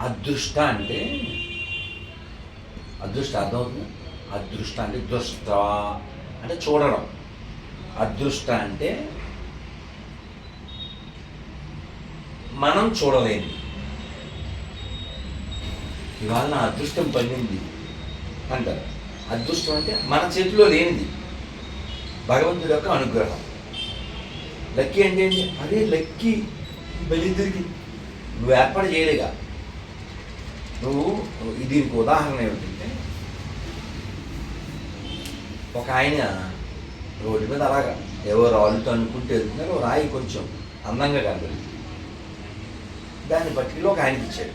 అదృష్ట అంటే అదృష్ట అర్థమవుతుంది? అదృష్ట అంటే దృష్ట అంటే చూడడం. అదృష్ట అంటే మనం చూడలేని. ఇవాళ నా అదృష్టం పండింది అంటారు. అదృష్టం అంటే మన చేతిలో లేనిది. భగవంతుడి యొక్క అనుగ్రహం. లక్కీ అంటే ఏంటి? అదే లక్కీ బలిద్దరికి నువ్వు ఏర్పాటు చేయలేగా. నువ్వు దీనికి ఉదాహరణ ఏమిటంటే ఒక ఆయన రోడ్డు మీద అలాగా ఏవో రాళ్ళతో అనుకుంటూ వెళ్తున్నారు ఓ రాయి కొంచెం అందంగా కనబడింది దాన్ని బట్టిలో ఒక ఆయనకి ఇచ్చాడు.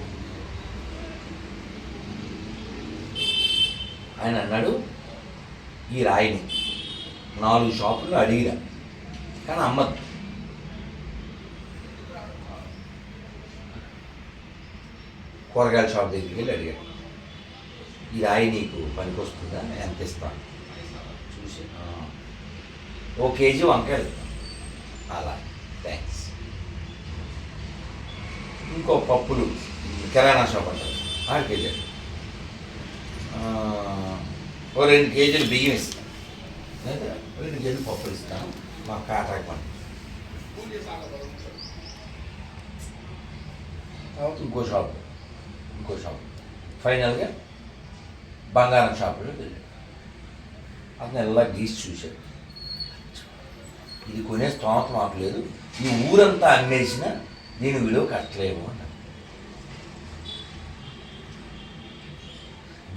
ఆయన అన్నాడు ఈ రాయిని నాలుగు షాపుల్లో అడిగిరా కానీ అమ్మద్దు. కూరగాయల షాప్ దగ్గరికి వెళ్ళి అడిగాడు. ఈ రాయి నీకు పనికొస్తుందా? ఎంత ఇస్తాను చూసి "ఆ, ఓ కేజీ వంకాయలు ఇస్తాను." అలా. థ్యాంక్స్ ఇంకో పప్పులు. కిరాణా షాప్ అంటారు. ఆరు కేజీలు. ఓ రెండు కేజీలు బియ్యం ఇస్తాను రెండు కేజీలు పప్పులు ఇస్తాను మా కాటాకి పంట తర్వాత ఇంకో షాప్. ఇంకో షాప్ ఫైనల్గా బంగారం షాపులో వెళ్ళాడు అతను ఎలా గీసి చూశాడు. ఇది కొనే స్తోమత మాకు లేదు. ఈ ఊరంతా అమ్మేసిన నేను విలువ కట్టలేము అన్నాడు.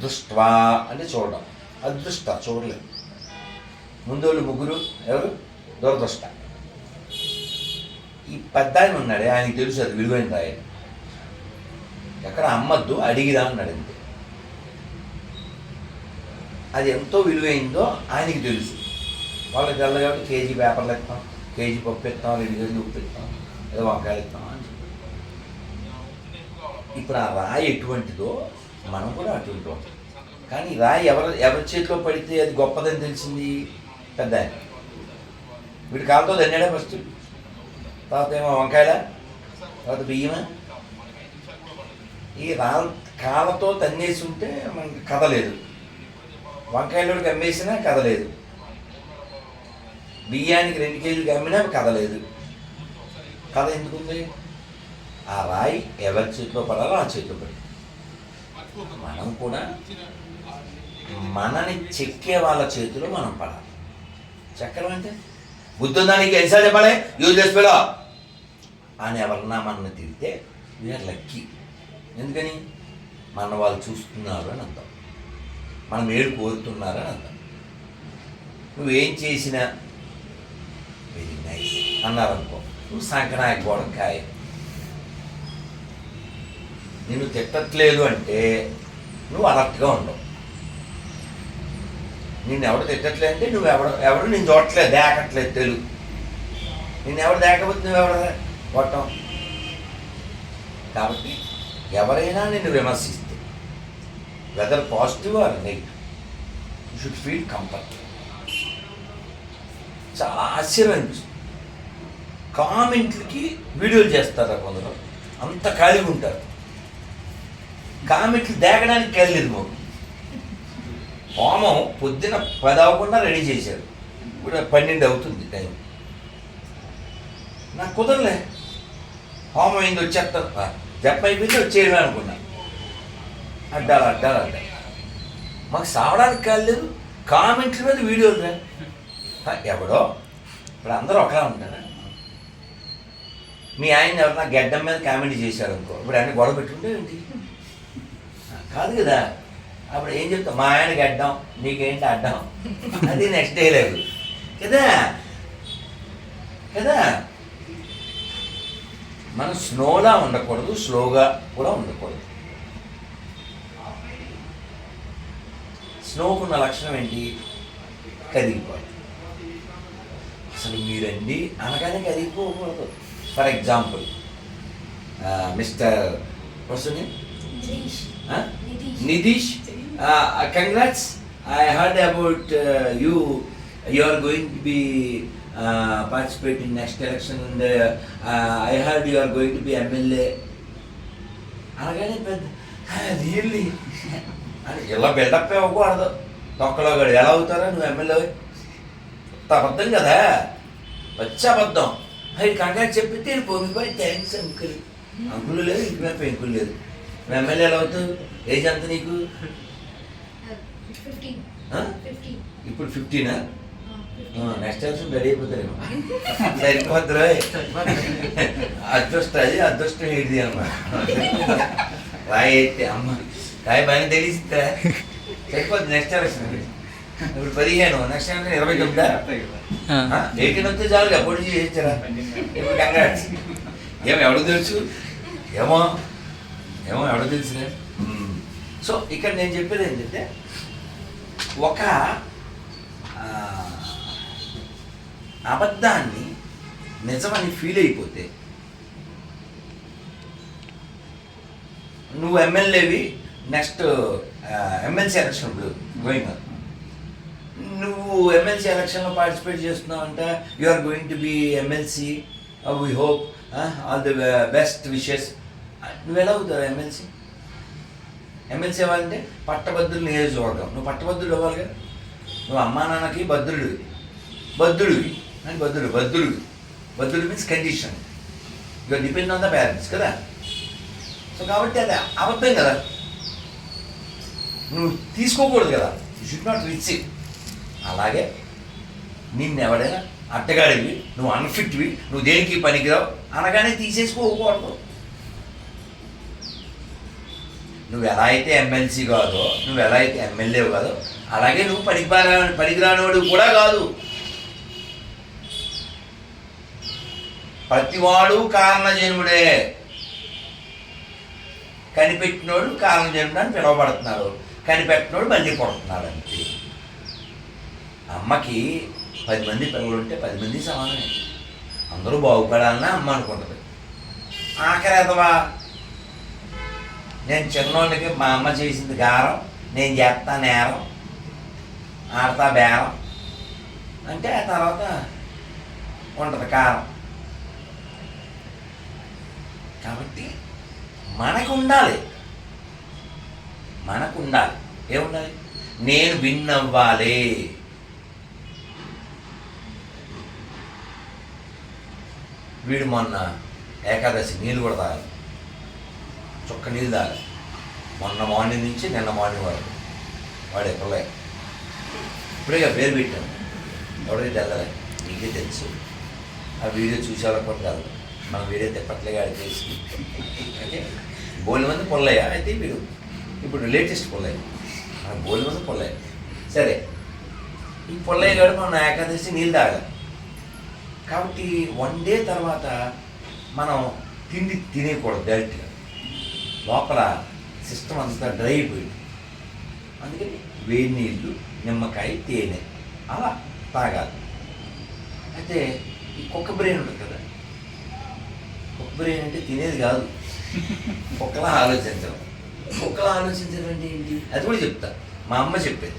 దృష్ట్వా అంటే చూడడం. అదృష్ట చూడలేదు. ముందోళ్ళు ముగ్గురు ఎవరు? దురదృష్ట. ఈ పెద్ద ఆయన ఉన్నాడే ఆయనకి తెలుసు అది విలువైన రాయి ఎక్కడ అమ్మద్దు అడిగిరా అన్నాడు అది ఎంతో విలువైందో ఆయనకి తెలుసు. వాళ్ళకి తెల్ల కాబట్టి కేజీ పేపర్లు ఇస్తాం కేజీ పప్పు ఇస్తాం రెండు కేజీలు ఉప్పు ఇస్తాం ఏదో వంకాయలు ఇస్తాం అని ఇప్పుడు ఆ రాయి ఎటువంటిదో మనం కూడా అటువంటి కానీ రాయి ఎవరి ఎవరి చేతిలో పడితే అది గొప్పదని తెలిసింది పెద్ద ఆయన. వీడి కాలుతో దండాడే ఫస్ట్? తర్వాత ఏమో వంకాయల? తర్వాత బియ్యమా? ఈ రా కాళ్ళతో తన్నేసి ఉంటే మనకి కథ లేదు వంకాయలోకి అమ్మేసినా కథ లేదు బియ్యానికి రెండు కేజీలు అమ్మినా కథ లేదు కథ ఎందుకుంది? ఆ రాయి ఎవరి చేతిలో పడాలో ఆ చేతిలో పడి మనం కూడా మనని చెక్కే వాళ్ళ చేతిలో మనం పడాలి. చెక్కడం అంటే? బుద్ధి ఎన్సార్ చెప్పాలి? యూజ్ చేసుకోలో అని ఎవరన్నా మనల్ని తిరిగితే వీఆర్ లక్కీ ఎందుకని? మన వాళ్ళు చూస్తున్నారు అని అంటాం మనం ఏడు కోరుతున్నారు అని అంటాం నువ్వేం చేసినా వెరీ నైస్ అన్నారనుకో నువ్వు సంకనాయ గోడకాయ నిన్ను తిట్టట్లేదు అంటే నువ్వు అలర్ట్గా ఉండవు. నిన్ను ఎవడు తిట్టట్లేదు అంటే నువ్వు ఎవడు ఎవడు నేను చూడట్లేదు దేకట్లేదు తెలుగు. నిన్ను ఎవడు దేకపోతే నువ్వు ఎవడ కొట్టం. కాబట్టి ఎవరైనా నిన్ను విమర్శిస్తే whether positive or negative you should feel comfort చాలా ఆశ్చర్యం అనిపిస్తుంది. కామెంట్లకి వీడియోలు చేస్తారా కొందరు? అంత ఖాళీగా ఉంటారు. కామెంట్లు దేగడానికి వెళ్ళలేదు మాకు. హోమం పొద్దున పది అవ్వకుండా రెడీ చేశారు. ఇప్పుడు పన్నెండు అవుతుంది టైం. నాకు కుదరలే. హోమం అయింది వచ్చేస్తాను ఆ, జపం అయిపోయింది వచ్చేయడమే అనుకున్నా అడ్డాలి మాకు సావడానికి కాలేదు కామెంట్ల మీద వీడియోలు రా. ఎవడో? ఇప్పుడు అందరూ ఒకలా ఉంటారా? మీ ఆయన ఎవరన్నా గడ్డం మీద కామెంట్ చేశారు అనుకో ఇప్పుడు ఆయన గొడవ పెట్టుకుంటే ఏంటి? కాదు కదా. అప్పుడు ఏం చెప్తాం మా ఆయన గడ్డం నీకేంటి అడ్డం? అది నెక్స్ట్ డే లేదు. కదా? కదా? మనం స్లోలా ఉండకూడదు స్లోగా కూడా ఉండకూడదు స్నోకున్న లక్షణం ఏంటి కదిలిపోవాలి అసలు మీరండి అనగానే కదిలిపోకూడదు ఫర్ ఎగ్జాంపుల్ మిస్టర్ వస్తుంది Nidish. Huh? Nidish. Nidish, uh, congrats. I heard about uh, you. Uh, participate in next election, and uh, uh, I heard you are going to be MLA. అనగానే పెద్ద. రియల్లీ ఇలా buildup ఇవ్వకూడదు తొక్కలో గడు ఎలా అవుతారా? నువ్వు ఎమ్మెల్యే అబద్ధం కదా? వచ్చి అబద్ధం. అవి కంగారు చెప్పితే పొంగిపోయి థ్యాంక్స్ అంకుల్ అంకుల్ లేదు ఇంటి మీద పెంకులు లేదు నువ్వు ఎమ్మెల్యే ఎలా అవుతావు? ఏజ్ ఎంత నీకు? ఫిఫ్టీన్ ఇప్పుడు ఫిఫ్టీన్ నెక్స్ట్ ఎలక్షన్ రెడీ అయిపోతారేమో సరిపోద్దురా. అదృష్టం అది అదృష్టం ఏంటిది అన్నమాట రాయి అయితే అమ్మ. రాయి బాగా తెలిసిద్దా సరిపోద్ది నెక్స్ట్ ఎలక్షన్ ఇప్పుడు పదిహేను నెక్స్ట్ ఎలక్షన్ ఇరవై తొమ్మిదా? ఎయిటీన్ వస్తే చాలు పొడి చేయించారా ఇప్పుడు కంగ్రాట్స్. ఏమో ఎవడు తెలుసు? ఏమో ఏమో ఎవడు తెలుసులే సో ఇక్కడ నేను చెప్పేది ఏంటంటే ఒక అబద్ధాన్ని నిజమని ఫీల్ అయిపోతే నువ్వు ఎమ్మెల్యేవి నెక్స్ట్ ఎమ్మెల్సీ ఎలక్షన్ ఇప్పుడు గోయింగ్ నువ్వు ఎమ్మెల్సీ ఎలక్షన్లో పార్టిసిపేట్ చేస్తున్నావు అంటే you are going to be MLC we hope all the best wishes నువ్వు ఎలా అవుతావు ఎమ్మెల్సీ? ఎమ్మెల్సీ అవ్వాలంటే పట్టభద్రులు నియోజకవర్గం. నువ్వు పట్టభద్రులు అవ్వాలి కదా. నువ్వు అమ్మా నాన్నకి భద్రుడివి. భద్రుడివి. అని భద్రుడు వద్దులు వద్దులు మీన్స్ కండిషన్ ఇక డిపెండ్ ఆన్ ద పేరెంట్స్ కదా? సో కాబట్టి అది అబద్ధం కదా? నువ్వు తీసుకోకూడదు కదా? యూ షుడ్ నాట్ రిచ్ అలాగే నిన్ను ఎవడైనా అట్టగాడివి నువ్వు అన్ఫిట్వి నువ్వు దేనికి పనికిరావు అనగానే తీసేసుకోకూడదు నువ్వు ఎలా అయితే ఎమ్మెల్సీ కాదో నువ్వు ఎలా అయితే ఎమ్మెల్యే కాదో అలాగే నువ్వు పనికిరా పనికిరానివాడు కూడా కాదు. ప్రతివాడు కారణజన్ముడే కనిపెట్టినోడు కారణజన్ముడు అని పిలువబడుతున్నాడు కనిపెట్టినోడు మళ్ళీ కొడుతున్నాడు అంతే అమ్మకి పది మంది పిల్లలు ఉంటే పది మంది సమానమే. అందరూ బాగుపడాలని అమ్మ అనుకుంటుంది. ఆఖరేదవా నేను చిన్నోళ్ళకి మా అమ్మ చేసింది గారం నేను చేస్తా నేరం ఆడతా బేరం. అంటే ఆ తర్వాత ఉంటుంది కారం. కాబట్టి మనకు ఉండాలి మనకు ఉండాలి ఏముండాలి? నేను విన్నవ్వాలి. వీడు మొన్న ఏకాదశి నీళ్ళు కూడా తాగాలి. చుక్క నీళ్ళు తాగాలి. మొన్న మార్నింగ్ నుంచి నిన్న మార్నింగ్ వరకు. వాడు ఎక్కలే ఇప్పుడే ఇక పేరు పెట్టాను. ఎవరికి వెళ్ళలే నీకే తెలుసు. ఆ వీడియో చూసేవాళ్ళకి కూడా కాదు మనం వీడియో తిప్పట్లేగా చేసి. ఓకే? బోల్ మంది పొల్లయ్య. అయితే వీడు ఇప్పుడు లేటెస్ట్ పొల్లయ్య. మన బోల్ మంది పొల్లయ్య. సరే ఈ పొల్లయ్య గారు మన ఏకాదశి నీళ్ళు తాగాలి. కాబట్టి వన్ డే తర్వాత మనం తిండి తినేయకూడదు డైరెక్ట్గా. లోపల సిస్టమ్ అంతా డ్రై అయిపోయింది. అందుకని వేడి నీళ్ళు నిమ్మకాయ తేనె అలా తాగాలి. అయితే ఈ కుక్క బ్రెయిన్ ఉంటుంది కదా కుక్క అంటే తినేది కాదు. కుక్కలా ఆలోచించడం. కుక్కలా ఆలోచించడం అంటే ఏంటి? అది కూడా చెప్తా. మా అమ్మ చెప్పేది.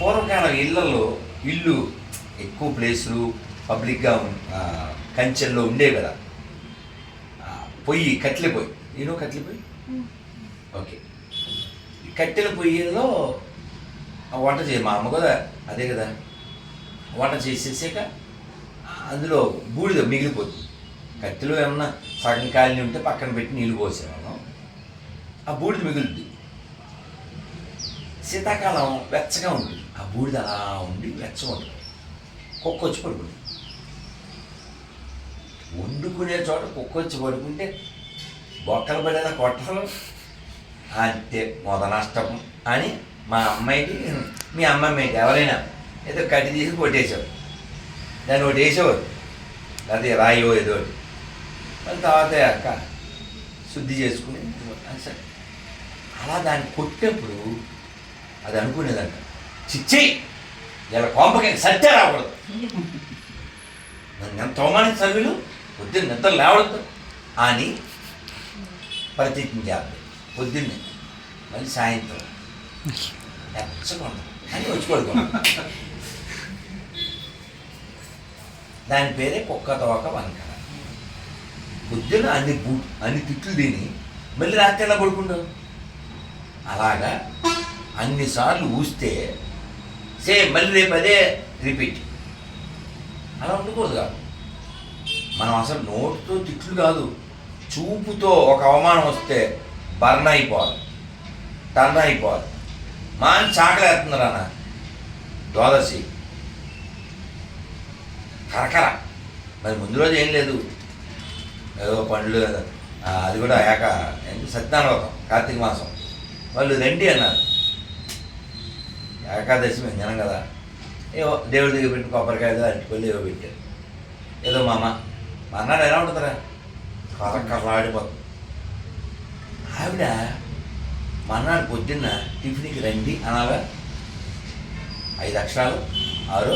పూర్వకాలం ఇళ్ళలో ఇల్లు ఎక్కువ ప్లేసులు పబ్లిక్గా కంచెల్లో ఉండేవి కదా. పొయ్యి కట్టెల పొయ్యి. నేను కట్టెల పొయ్యి? ఓకే. ఈ కట్టెల పొయ్యిలో ఆ వంట చేయ మా అమ్మ కూడా అదే కదా. వంట చేసేసాక అందులో బూడిద మిగిలిపోతుంది కత్తిలో ఏమన్నా సగం కాలిని ఉంటే పక్కన పెట్టి నీళ్ళు పోసేవాళ్ళం. ఆ బూడిద మిగులుద్ది. శీతాకాలం వెచ్చగా ఉంటుంది. ఆ బూడిద అలా ఉండి వెచ్చగా ఉంటుంది. కుక్క వచ్చి పడుకుంది. వండుకునే చోట కుక్క వచ్చి పడుకుంటే బొక్కలు పడేలా కొట్టరు. అంతే మొద నష్టం అని మా అమ్మాయికి మీ అమ్మమ్మ ఎవరైనా ఏదో కట్టి తీసి కొట్టేశారు. దాన్ని ఒకటి వేసేవారు అదే రాయో ఏదో మళ్ళీ తర్వాత అక్క శుద్ధి చేసుకుని సరే అలా దాన్ని కొట్టినప్పుడు అది అనుకునేదంట చిచ్చి ఇలా కోంపకి సత్య రాకూడదు నన్ను ఎంత అవమానించి చదువులు పొద్దున్న నిద్ర లేవడదు అని ప్రతిజ్ఞ చేయాలి పొద్దున్నే మళ్ళీ సాయంత్రం ఎచ్చకుండా అని వచ్చి పడుకోండి దాని పేరే కుక్క తోక వంకర. పొద్దున అన్ని బూ అన్ని తిట్లు తిని మళ్ళీ రాత్రి ఎలా పడుకుంటావు? అలాగా అన్నిసార్లు ఊస్తే సేమ్ మళ్ళీ రేపు అదే రిపీట్. అలా ఉండకూడదు కాదు. మనం అసలు నోటితో తిట్లు కాదు. చూపుతో ఒక అవమానం వస్తే బర్న్ అయిపోవాలి. టర్న్ అయిపోవాలి. మాని చాకలేస్తుంది రానా ద్వాదశి. కరకర. మరి ముందు రోజు ఏం లేదు. ఏదో పండ్లు అది కూడా ఏక ఏంటి? కార్తీక మాసం. వాళ్ళు రండి అన్నారు. ఏకాదశి మేము తినం కదా. ఏవో దేవుడి దగ్గర పెట్టి కొబ్బరికాయ అరటిపల్లి ఏవో పెట్టారు. ఏదో మామ మా అన్నాడు ఎలా ఉంటుందిరా? కరకరలాడిపోతుంది. ఆవిడ మన్నాడు పొద్దున్న టిఫిన్కి రండి అనాలా ఐదు అక్షరాలు ఆరు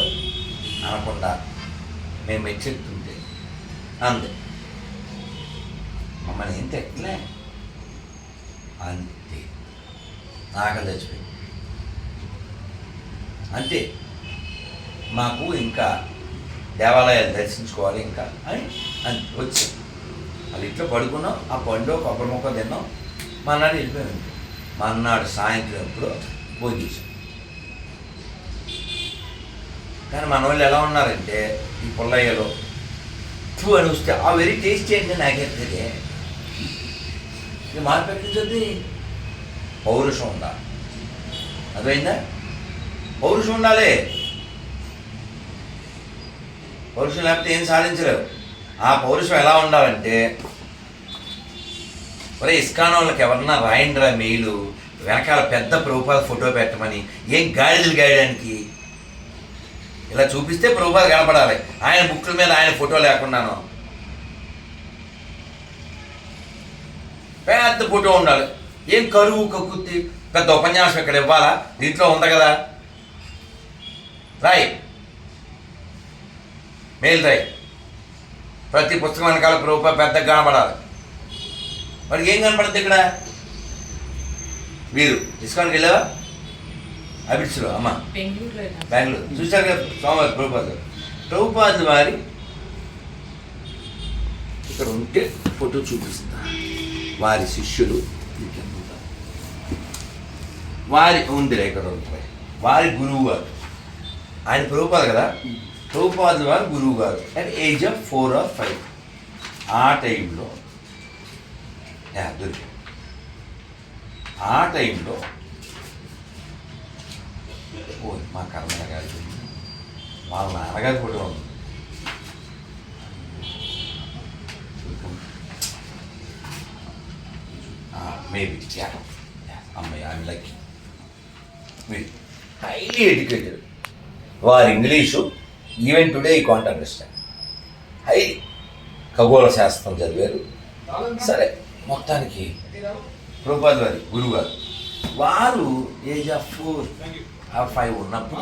అనకుండా మేము మెచ్చెత్తుంటే అంది. మమ్మల్ని ఏం తెట్లే అంతే ఆకలి చచ్చిపోయింది అంతే. మాకు ఇంకా దేవాలయాలు దర్శించుకోవాలి ఇంకా అని అని వచ్చి. వాళ్ళు ఇట్లా పడుకున్నాం ఆ పండు కొబ్బరి మొక్క తిన్నాం. మన్నాడు వెళ్ళిపోయాం మన్నాడు సాయంత్రం ఎప్పుడు భోజనం చేసాం కానీ మన వాళ్ళు ఎలా ఉన్నారంటే ఈ పుల్లయ్యలో. టూ అని వస్తే ఆ వెరీ టేస్ట్ ఏంటి నాకెత్తదే ఇది మార్పు పౌరుషం ఉండాలి అదైందా పౌరుషం ఉండాలి. పౌరుషం లేకపోతే ఏం సాధించలేవు. ఆ పౌరుషం ఎలా ఉండాలంటే ఒరే ఇస్కాన్ వాళ్ళకి ఎవరన్నా రాయండిరా మెయిలు వెనకాల పెద్ద ప్రభుపాద ఫోటో పెట్టమని ఏం గాడిదలు గాయడానికి ఇలా చూపిస్తే ప్రభుపాద కనపడాలి. ఆయన బుక్ల మీద ఆయన ఫోటో లేకున్నాను పెద్ద ఫోటో ఉండాలి. ఏం కరువు కక్కుర్తి? పెద్ద ఉపన్యాసం ఇక్కడ ఇవ్వాలా? దీంట్లో ఉంది కదా. రాయ్. మెయిల్ రాయ్. ప్రతి పుస్తకం వెనకాల ప్రభుత్వ పెద్ద కనపడాలి. మరి ఏం కనపడుతుంది ఇక్కడ? వీరు. డిస్కౌంట్కి వెళ్ళావా? అబిడ్స్లో అమ్మ. బెంగళూరు. చూశారు కదా సోమవారి ప్రభుపాద్. ప్రభుపాద్ వారి ఇక్కడ ఉంటే ఫోటో చూపిస్తా. వారి శిష్యులు. వారి ఉంది ఇక్కడ ఉంటాయి వారి గురువు గారు. ఆయన ప్రభుపాద్ కదా? ప్రభుపాద్ వారి గురువు గారు. At age of four or five ఆ టైంలో యా, దొరికాడు ఆ టైంలో ఓ మా కర్మ గారి వాళ్ళ నాన్నగారి ఫోటో ఉంది. మేబీ యా అమ్మాయి ఐ లైక్ మీరు హైలీ ఎడ్యుకేటెడ్ వారి English even today we can't understand highly ఖగోళ శాస్త్రం చదివారు. సరే మొత్తానికి ప్రభుపాద్ వారి గురువు గారు వారు age of four or five ఉన్నప్పుడు.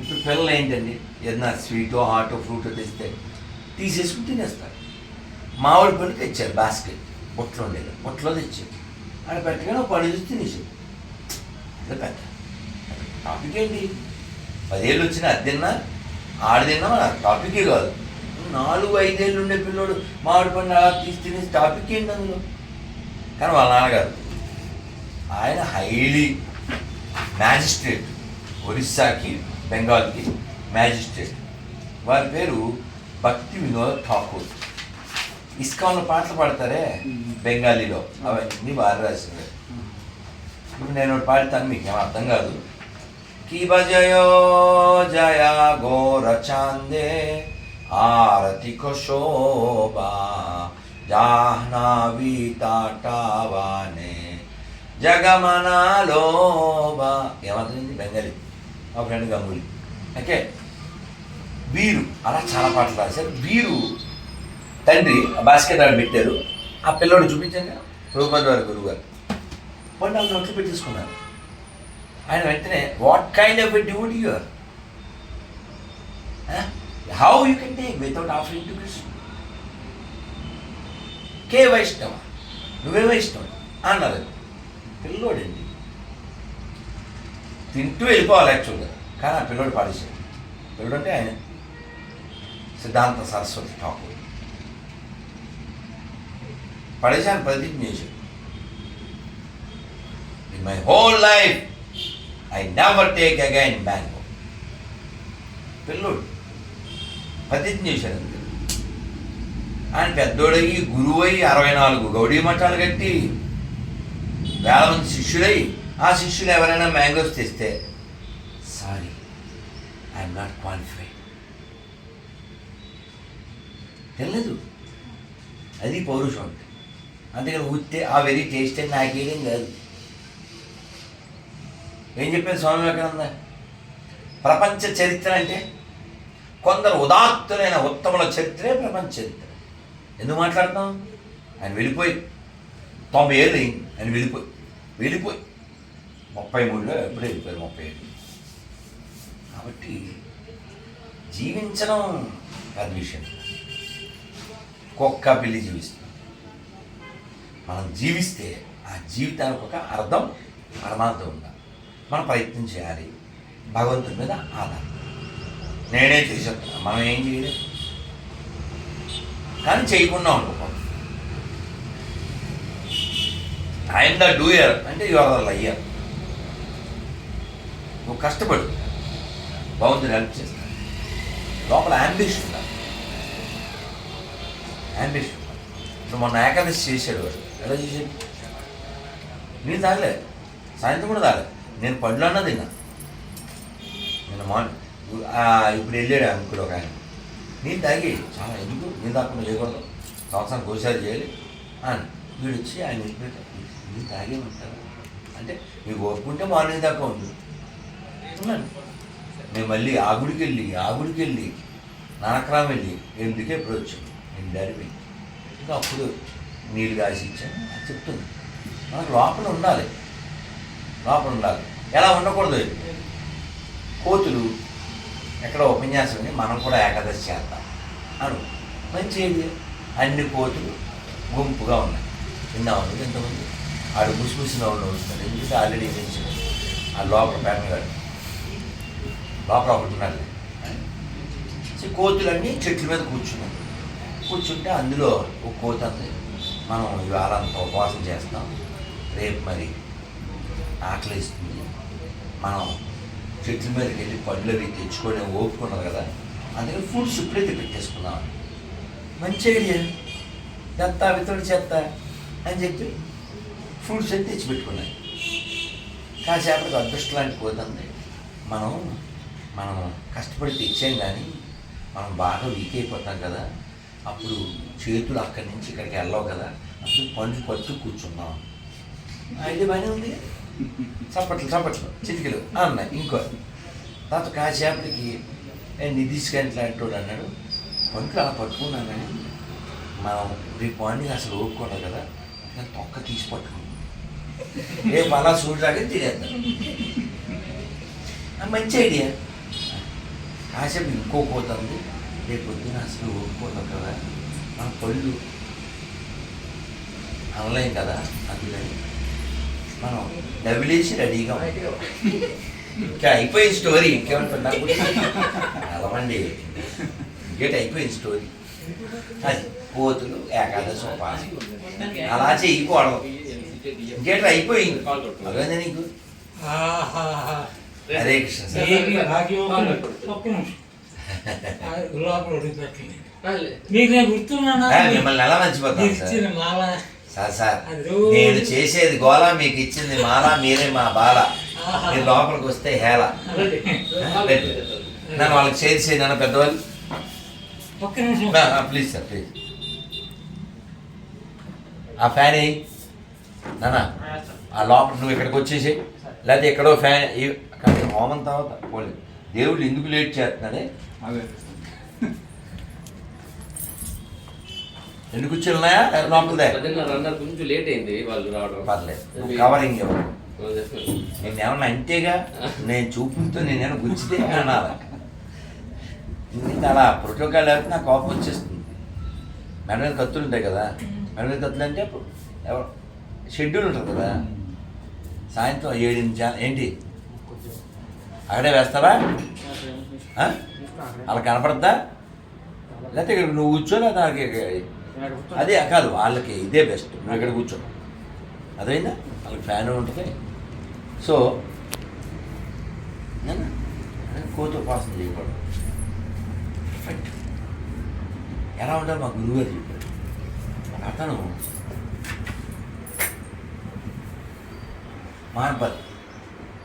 ఇప్పుడు పిల్లలు ఏంటండి? ఏదైనా స్వీటో హాటో ఫ్రూటో తెస్తే తీసేసుకుని తినేస్తారు. మామిడి పళ్ళు తెచ్చారు బాస్కెట్ బుట్టలో ఉండేది. బుట్టలో తెచ్చారు. ఆడ పెట్టగానే పడి చూసి తినేసాడు అదే పెద్ద. టాపిక్ ఏంటి? పదేళ్ళు వచ్చిన అది తిన్నా ఆడు తిన్నా టాపికే కాదు. నాలుగు ఐదేళ్ళు ఉండే పిల్లోడు మామిడి పండు అలా తీసి తినేసి టాపిక్ ఏంటి అందులో? కానీ వాళ్ళ నాన్నగారు ఆయన హైలీ మ్యాజిస్ట్రేట్ ఒరిస్సాకి బెంగాల్కి మ్యాజిస్ట్రేట్. వారి పేరు భక్తి వినోద్ ఠాకూర్. ఇస్కాన్లో పాటలు పాడతారే బెంగాలీలో. అవన్నీ వారు రాసింది ఇప్పుడు నేను పాడతాను మీకు ఏం అర్థం కాదు. కి భజయో జయ గోర చాందే ఆరతి శోభా జాహ్నావీతాటావానే జగమనాలోబా ఏమవుతుంది బెంగాలీ. మా ఫ్రెండ్ గంగులీ. ఓకే? వీరు అలా చాలా పాటలు రాశారు. వీరు తండ్రి బాస్కెట్ ఆడ పెట్టారు. ఆ పిల్లోడు చూపించండి ప్రభుపాద్ వారి గురువు గారు వాళ్ళు వాళ్ళు నోట్లు పెట్టేసుకున్నారు ఆయన వెంటనే what kind of a duty you're how you can take without offering to Krishna కే వైష్ణవ? నువ్వే వైష్ణవ అన్నారు పిల్లోడండి తింటూ వెళ్ళిపోవాలి యాక్చువల్గా. కానీ ఆ పిల్లోడు పాడేశాడు. పిల్లడంటే ఆయన సిద్ధాంత సరస్వతి ఠాకూర్. పడేశాను ప్రతిజ్ఞ చేశాడు. In my whole life I never take again bank పిల్లోడు ప్రతిజ్ఞ చేశాడు. ఆయన పెద్దోడయ్యి గురువై అరవై నాలుగు గౌడీ మఠాలు కట్టి వేల మంది శిష్యుడై ఆ శిష్యులు ఎవరైనా మ్యాంగోస్ తెస్తే సారీ ఐఎమ్ నాట్ క్వాలిఫైడ్ తెలియదు అది పౌరుషం. అంటే అందుకని ఉత్తే ఆ వెరీ టేస్ట్ అని నాకేం కాదు. ఏం చెప్పాను స్వామి వివేకానంద? ప్రపంచ చరిత్ర అంటే కొందరు ఉదాత్తులైన ఉత్తముల చరిత్రే ప్రపంచ చరిత్ర. ఎందుకు మాట్లాడతాం? ఆయన వెళ్ళిపోయి. తొంభై ఏళ్ళు అయింది. ఆయన వెళ్ళిపోయి. వెళ్ళిపోయి. ముప్పై మూడులో ఎప్పుడే వెళ్ళిపోయారు ముప్పై ఏళ్ళు. కాబట్టి జీవించడం పెద్ద విషయం కుక్క పిల్లి జీవిస్తుంది మనం జీవిస్తే ఆ జీవితానికి ఒక అర్థం పరమార్థం ఉందా మనం ప్రయత్నం చేయాలి. భగవంతుడి మీద ఆధారం నేనే చేసేస్తున్నా. మనం ఏం చేయలేదు కానీ చేయకుండా ఉండకూడదు ఐఎమ్ ద డూయర్ అంటే యు ఆర్ ద లయ్యర్ నువ్వు కష్టపడు. బాగుంది హెల్ప్ చేస్తా. లోపల అంబిషన్ ఉండాలి. అంబిషన్ ఇప్పుడు మొన్న ఏకాదశి చేశాడు వాడు. ఎలా చేశాడు? నేను తాగలే? సాయంత్రం కూడా తాగలే. నేను పండ్లు అన్నా తిన్నా. నిన్న మార్నింగ్. ఇప్పుడు వెళ్ళాడు అంకుడు ఒక ఆయన. నేను తాగి చాలా ఎందుకు? నేను తాకుండా చేయకూడదు సంవత్సరానికి ఒకసారి చేయాలి. అని వీడు వచ్చి ఆయన వెళ్ళిపోయాడు నేను తాగే ఉంటాను. అంటే మీకు ఒప్పుకుంటే మార్నింగ్ దాకా ఉంటుంది ఉన్నాను. మేము మళ్ళీ ఆ గుడికి వెళ్ళి ఆ గుడికి వెళ్ళి నానక్రామ్ వెళ్ళి ఎందుకే ఇప్పుడు వచ్చాం నేను డరిపోయి ఇంకా అప్పుడు నీళ్ళు కాసి ఇచ్చాను. అది చెప్తుంది. మనకు లోపల ఉండాలి. లోపల ఉండాలి. ఎలా ఉండకూడదు? కోతులు ఎక్కడ ఉపన్యాసం ఉంది మనం కూడా ఏకాదశి చేద్దాం. అను. మంచి అన్ని కోతులు గుంపుగా ఉన్నాయి. విన్నాము ఎంతమంది ఆడు ముసిముసిన వాళ్ళు వస్తున్నారు ఎందుకంటే ఆల్రెడీ పెంచిన ఆ లోపల పేటగాడు లోపల ఒకటి ఉన్నారు సో కోతులన్నీ చెట్ల మీద కూర్చున్నాయి కూర్చుంటే అందులో ఒక కోతి అంది మనం ఇవాళ అంత ఉపవాసం చేస్తాం. రేపు మరి ఆకలిస్తుంది. మనం చెట్ల మీదకి వెళ్ళి పళ్ళు అవి తెచ్చుకొని ఓపుకున్నారు కదా. అందుకని ఫుడ్స్ ఇప్పుడైతే పెట్టేసుకున్నాం మంచి ఐడియా చెత్త విత్తడి చెత్త అని చెప్పి ఫ్రూట్స్ అయితే తెచ్చి పెట్టుకున్నాయి. కాసేపటికి అదృష్టం లాంటి పోతుంది. మనం మనం కష్టపడి తెచ్చాం కానీ మనం బాగా వీక్ అయిపోతాం కదా. అప్పుడు చేతులు అక్కడి నుంచి ఇక్కడికి వెళ్ళవు కదా. అప్పుడు పండు పట్టు కూర్చున్నాం. అయితే బాగానే ఉంది? చప్పట్లు చప్పట్లు చిటికలు అన్నాయి. ఇంకో తర్వాత కాసేపటికి "ఏ, గంటలు గారి అన్నాడు. పంటలు అలా పట్టుకున్నాను కానీ మనం రేపు మార్నింగ్ అసలు ఓపుకోవాలి కదా నేను తొక్క తీసి పట్టుకున్నాం రేపు అలా చూడడానికి తినేద్దాం. మంచి ఐడియా. కాసేపు ఇంకో పోతుంది రేపు పొద్దున అసలు ఓపుకోతాం కదా. మన పళ్ళు అనలేం కదా అందుకని మనం డబ్బులేసి రెడీగా ఉన్నాం. ఇంకా అయిపోయింది స్టోరీ ఇంకేమంటున్నా అలవండి ఇంకేట అయిపోయింది స్టోరీ అది కోతులు ఏకాదశి ఉపాసం అలా చేయకూడదు ఇంకేట అయిపోయింది అదే నీకు. హరే కృష్ణ మిమ్మల్ని ఎలా మర్చిపోతాను సార్ సార్ నేను చేసేది గోళ మీకు ఇచ్చింది మాల మీరే మా బాల. మీరు లోపలికి వస్తే హేళ. నన్ను వాళ్ళకి చేసి నన్ను పెద్దవాళ్ళు. ఒక్క నిమిషం. Please sir please. ఆ ఫ్యాన్ వేయి. నాన్న ఆ లోపల నువ్వు ఇక్కడికి వచ్చేసి లేకపోతే ఎక్కడో ఫ్యాన్ కానీ హోమం తర్వాత పోలేదు. దేవుడు ఎందుకు లేట్ చేస్తున్నాడే ఎందుకు వచ్చినాయా లోపలదే రన్నర్ కొంచెం లేట్ అయింది వాళ్ళు రావడం. పర్లేదు. కవరింగ్ నేను ఏమన్నా అంతేగా? నేను చూపులతో నేనేమన్నా గుచ్చితే అనాలి? ఎందుకంటే అలా ప్రోటోకాల్ లేకపోతే నాకు కోపం వచ్చేస్తుంది. మెడ మీద కత్తులు ఉంటాయి కదా? మెడ మీద కత్తులు అంటే ఎవరు? షెడ్యూల్ ఉంటుంది కదా? సాయంత్రం ఏడు నుంచి ఏంటి? అక్కడే వేస్తావా? అలా కనపడద్దా? లేకపోతే ఇక్కడ నువ్వు కూర్చో లేదా వాళ్ళకి- అదే కాదు వాళ్ళకి ఇదే బెస్ట్ నువ్వు ఇక్కడ కూర్చో అదైనా వాళ్ళకి ఫ్యాన్ ఉంటుంది సో కోతో పాసం చేయకూడదు. ఎలా ఉండాలి మా గురువుగారు చెప్పారు. అతను మార్బల్.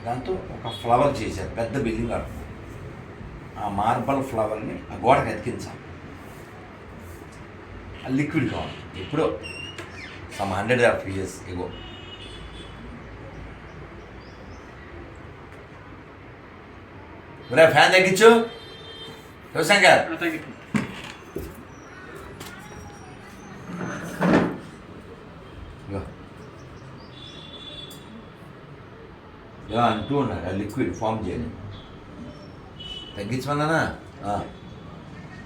దాంతో ఒక ఫ్లవర్ చేశారు పెద్ద బిల్డింగ్ కడుతుంది ఆ మార్బల్ ఫ్లవర్ని ఆ గోడకి అతికించాలి. లిక్విడ్ కావాలి. ఎప్పుడో సమ్ హండ్రెడ్ ఆఫ్ ఇయర్స్ ఒరే ఫ్యాన్ తగ్గించు. శివశంకర్. ఇగో. అంటూ ఉన్నాడు ఆ లిక్విడ్ ఫామ్ చేయాలి తగ్గించమన్నానా.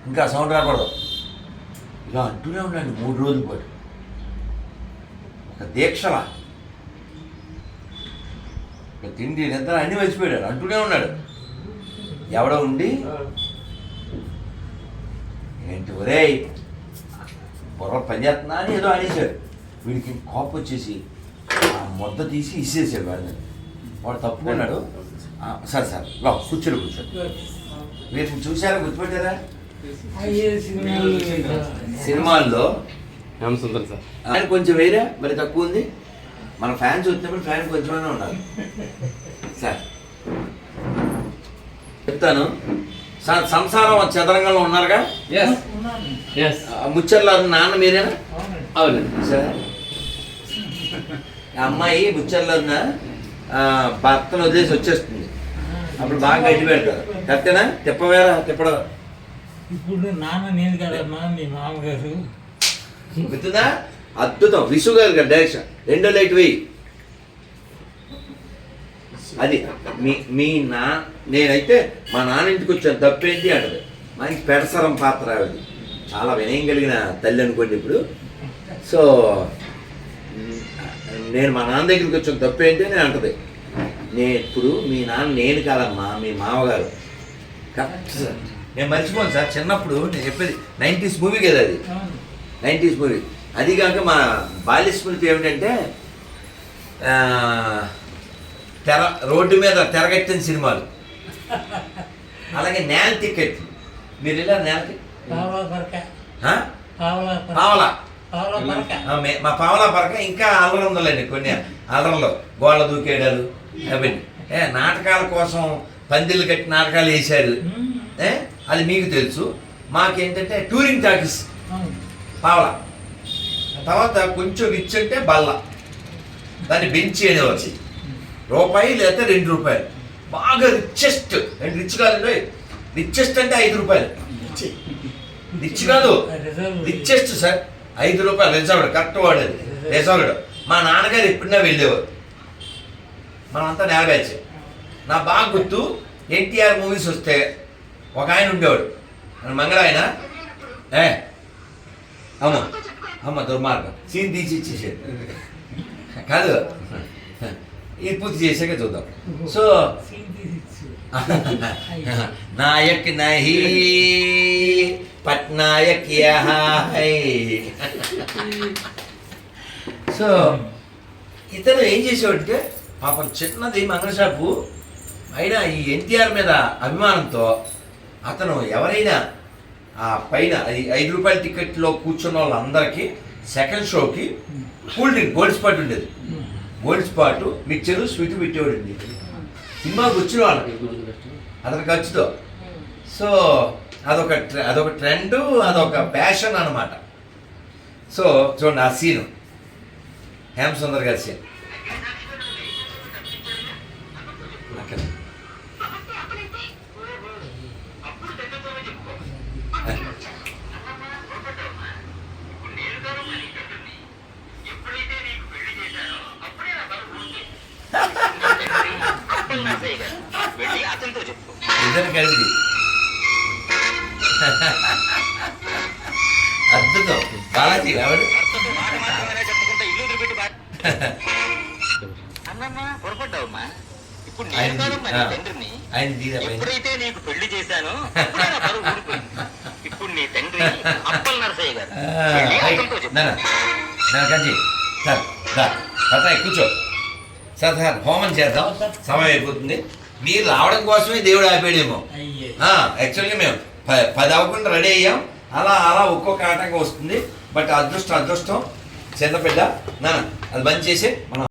ఇంకా సౌండ్ రాకూడదు. ఇలా అంటూనే ఉన్నాడు మూడు రోజుల పాటు. ఒక దీక్షలా. ఇక తిండి నిద్ర అన్ని మర్చిపోయాడు అంటూనే ఉన్నాడు. ఎవడో ఉండి? ఏంటి ఒరేయ్ బుర్ర పనిచేస్తున్నా అని ఏదో అనేసాడు వీడికి కోపం వచ్చేసి ఆ ముద్ద తీసి ఇసేసాడు వాడిని. వాడు తప్పుకున్నాడు. సరే సరే లో కూర్చోడు కూర్చోడు. వీటిని చూసారా గుర్తుపెట్టారా? సినిమాల్లో సుందర్ సార్. ఆయన కొంచెం వేరే మరి తక్కువ ఉంది. మన ఫ్యాన్స్ వచ్చినప్పుడు ఫ్యాన్ కొంచెమైనా ఉండాలి. సార్. చెప్తాను. సార్ సంసారం చదరంగంలో ఉన్నారుగా? ముచ్చర్ల నాన్న మీరేనా? అవునండి. అవునండి సరే అమ్మాయి ముచ్చర్లో ఉన్న భర్తను వదిలేసి వచ్చేస్తుంది. అప్పుడు బాగా గట్టి పెడతారు. కరెక్టేనా? తిప్పవేరా? తిప్పడం. ఇప్పుడు నాన్న నేను కదమ్మా మీ మామగారు. గుర్తుందా? అద్భుతం. విసు గారు డైరెక్షన్ రెండో లైట్ వెయ్యి అది మీ మీ నా నేనైతే మా నాన్న ఇంటికి వచ్చాను. తప్పేంటి అంటది. మనకి పెడసరం పాత్ర అది. చాలా వినయం కలిగిన తల్లి అనుకోండి ఇప్పుడు. సో నేను మా నాన్న దగ్గరికి వచ్చాను. తప్పేంటి అని అంటది. నేను ఇప్పుడు మీ నాన్న నేను కాదమ్మా మీ మామగారు. కరెక్ట్ సార్ నేను మర్చిపోను సార్ చిన్నప్పుడు నేను చెప్పేది నైంటీస్ మూవీ కదా అది. Nineties movie. అది కాక మా బాల్య స్మృతి ఏమిటంటే తెర రోడ్డు మీద తెరగట్టిన సినిమాలు. అలాగే నేల టికెట్. మీరు ఇలా నేలకి? పావలా మే- పావలా పరక ఇంకా అల్లరి ఉందండి కొన్ని అల్లర్లు. గోళ్ళ దూకేయడాలు అవన్నీ. ఏ నాటకాల కోసం పందిళ్ళు కట్టి నాటకాలు వేశారు. అది మీకు తెలుసు. మాకేంటంటే టూరింగ్ టాకీస్ పావలా. తర్వాత కొంచెం రిచ్ అంటే బల్ల. దాన్ని బెంచి అనేవారు రూపాయి లేదా రెండు రూపాయలు. బాగా రిచెస్ట్ అండ్ రిచ్ కాదండి రిచెస్ట్ అంటే ఐదు రూపాయలు. రిచ్. కాదు. Richest sir. ఐదు రూపాయలు రిజర్వ్డ్. కరెక్ట్ వాడు అది రిజర్వ్డ్. మా నాన్నగారు ఎప్పుడైనా వెళ్ళేవారు. మనమంతా నేల బ్యాచ్ నా బాగా గుర్తు ఎన్టీఆర్ మూవీస్ వస్తే ఒక ఆయన ఉండేవాడు. మన మంగళ ఆయన? ఏ? అమ్మ. అమ్మ దుర్మార్గం. సీన్ తీసి ఇచ్చేసాడు కాదు. ఇది పూర్తి చేసాక చూద్దాం. సో నాయక్ నహీ పట్నాయక్ సో ఇతను ఏం చేసేవాడంటే పాపం చిన్నది మంగళ షాపు అయినా ఈ ఎన్టీఆర్ మీద అభిమానంతో అతను ఎవరైనా ఆ పైన ఐదు రూపాయల టికెట్లో కూర్చున్న వాళ్ళందరికీ సెకండ్ షోకి కూల్ డ్రింక్ గోల్డ్ స్పాట్ ఉండేది. గోల్డ్ స్పాట్ మిక్చరు స్వీట్ పెట్టేవాడండి సినిమాకి వచ్చిన వాళ్ళకి అతని ఖర్చుతో. సో అదొక ట్రె- అదొక ట్రెండ్ అదొక ఫ్యాషన్ అనమాట సో చూడండి ఆ సీను. హేమసుందర్ గారి సీన్ అక్కడ ఇద్దరు కలిసి అద్భుతం. బాలాజీ ఎవరు? ఎప్పుడైతే నీకు పెళ్ళి చేశానో ఇప్పుడు నీ తండ్రి అప్పల్ నరసయ్య గారు. సార్ కూర్చో. సార్ సార్ హోమం చేద్దాం. సమయం అయిపోతుంది. మీరు రావడం కోసమే దేవుడు ఆపాడేమో. యాక్చువల్గా మేము పది అవ్వకుండా రెడీ అయ్యాం. అలా అలా ఒక్కొక్క ఆటంకం వస్తుంది. బట్ అదృష్టం అదృష్టం చిన్నబిడ్డ నాన్న అది బంద్ చేసి మనం